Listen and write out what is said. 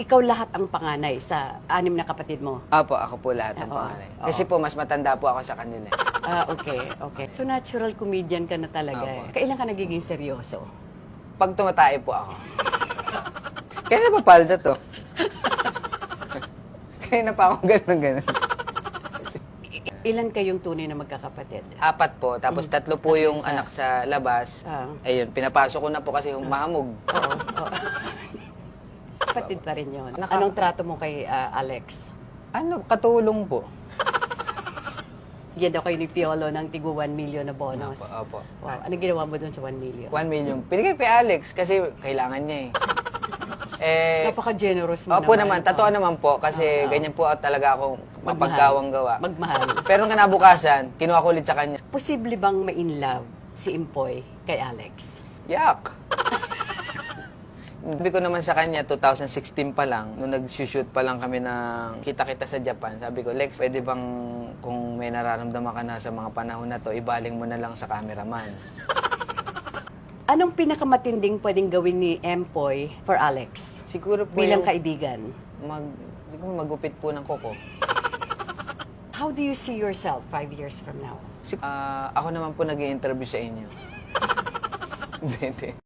ikaw lahat ang panganay sa anim na kapatid mo. Apo, ako po lahat ng Oo, pangalan. oo. Kasi po, mas matanda po ako sa kanila. Ah, okay, okay. So natural comedian ka na talaga eh. Opo. Kailan ka nagiging seryoso? Pag tumatay po ako. Kaya na papalda to. Kaya na pa ako ganun ganun. Ilan kayong tunay na magkakapatid? Apat po, tapos tatlo po yung anak sa labas. Ah. Ayun, pinapasok ko na po kasi yung mahamog. Oo. oo. Kapatid pa rin yun. Anong trato mo kay ah, Alex? Ano, katulong po. Yan daw kayo ni Piolo ng tigo 1 million na bonus. Opo, opo. Wow. Ano ginawa mo dun sa 1 million? 1 million. Pinigay kay Alex kasi kailangan niya eh. Eh, Napaka-generous mo opo naman, totoo Oo. naman po kasi ganyan po talaga ako Magmahal. mapagkawang gawa. Magmahal. Pero kinabukasan, kinuha ko ulit sa kanya. Posible bang ma-in love si Impoy kay Alex? Yak! Sabi ko naman sa kanya, 2016 pa lang, nung nag-shoot pa lang kami ng kita-kita sa Japan, sabi ko, Lex, pwede bang kung may nararamdaman ka na sa mga panahon na to, ibaling mo na lang sa cameraman. Anong pinakamatinding pwedeng gawin ni Empoy for Alex? Siguro po Bilang yung kaibigan. mag, siguro magupit po ng koko. How do you see yourself five years from now? Sig- ah, ako naman po nag interview sa inyo. Hindi, hindi.